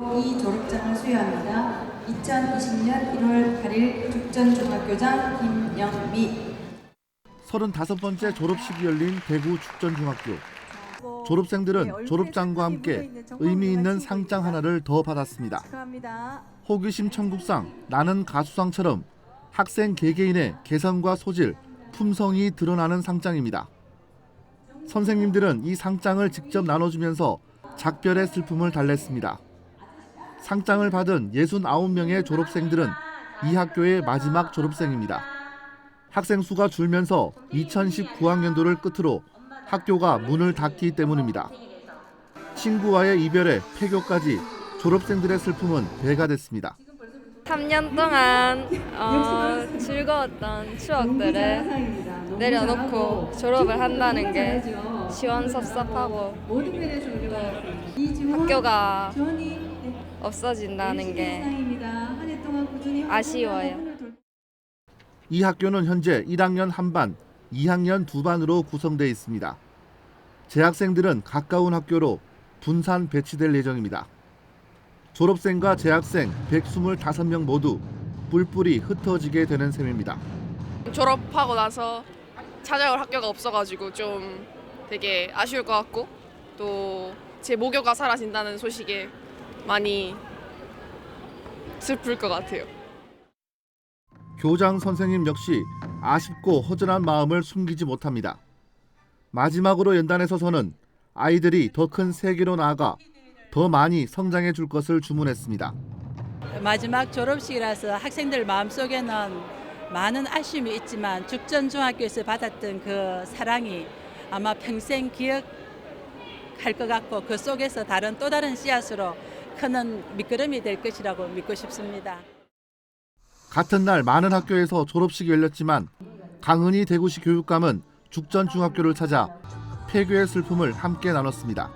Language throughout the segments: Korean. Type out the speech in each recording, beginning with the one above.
이 졸업장을 수여합니다. 2020년 1월 8일 죽전중학교장 김영미 35번째 졸업식이 열린 대구 축전중학교. 졸업생들은 졸업장과 함께 의미 있는 상장 하나를 더 받았습니다. 호기심 천국상 나는 가수상처럼 학생 개개인의 개성과 소질, 품성이 드러나는 상장입니다. 선생님들은 이 상장을 직접 나눠주면서 작별의 슬픔을 달랬습니다. 상장을 받은 69명의 졸업생들은 이 학교의 마지막 졸업생입니다. 학생 수가 줄면서 2019학년도를 끝으로 학교가 문을 닫기 때문입니다. 친구와의 이별에 폐교까지 졸업생들의 슬픔은 배가 됐습니다. 3년 동안 어, 즐거웠던 추억들을 내려놓고 졸업을 한다는 게 시원섭섭하고 학교가 없어진다는 게 아쉬워요. 이 학교는 현재 1학년 한 반, 2학년 두 반으로 구성되어 있습니다. 재학생들은 가까운 학교로 분산 배치될 예정입니다. 졸업생과 재학생 125명 모두 뿔뿔이 흩어지게 되는 셈입니다. 졸업하고 나서 찾아올 학교가 없어가지고 좀 되게 아쉬울 것 같고 또 제 모교가 사라진다는 소식에 많이 슬플 것 같아요. 교장 선생님 역시 아쉽고 허전한 마음을 숨기지 못합니다. 마지막으로 연단에 서서는 아이들이 더 큰 세계로 나아가 더 많이 성장해 줄 것을 주문했습니다. 마지막 졸업식이라서 학생들 마음속에는 많은 아쉬움이 있지만 죽전 중학교에서 받았던 그 사랑이 아마 평생 기억할 것 같고 그 속에서 다른 또 다른 씨앗으로 크는 밑거름이 될 것이라고 믿고 싶습니다. 같은 날 많은 학교에서 졸업식이 열렸지만 강은희 대구시 교육감은 죽전중학교를 찾아 폐교의 슬픔을 함께 나눴습니다.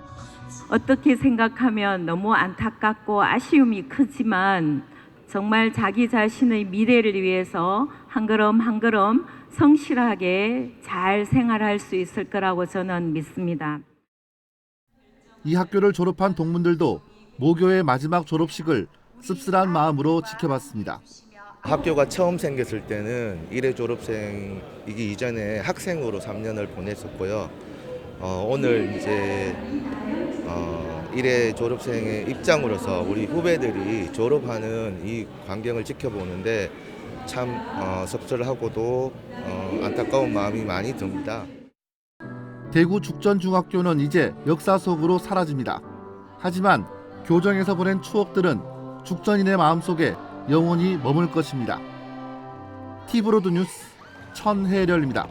어떻게 생각하면 너무 안타깝고 아쉬움이 크지만 정말 자기 자신의 미래를 위해서 한 걸음 한 걸음 성실하게 잘 생활할 수 있을 거라고 저는 믿습니다. 이 학교를 졸업한 동문들도 모교의 마지막 졸업식을 씁쓸한 마음으로 지켜봤습니다. 학교가 처음 생겼을 때는 일회 졸업생이기 이전에 학생으로 3년을 보냈었고요. 어, 오늘 이제 어, 일회 졸업생의 입장으로서 우리 후배들이 졸업하는 이 광경을 지켜보는데 참 어, 섭섭하고도 어, 안타까운 마음이 많이 듭니다. 대구 죽전중학교는 이제 역사 속으로 사라집니다. 하지만 교정에서 보낸 추억들은 죽전인의 마음속에 영원히 머물 것입니다. 티브로드 뉴스 천혜렬입니다.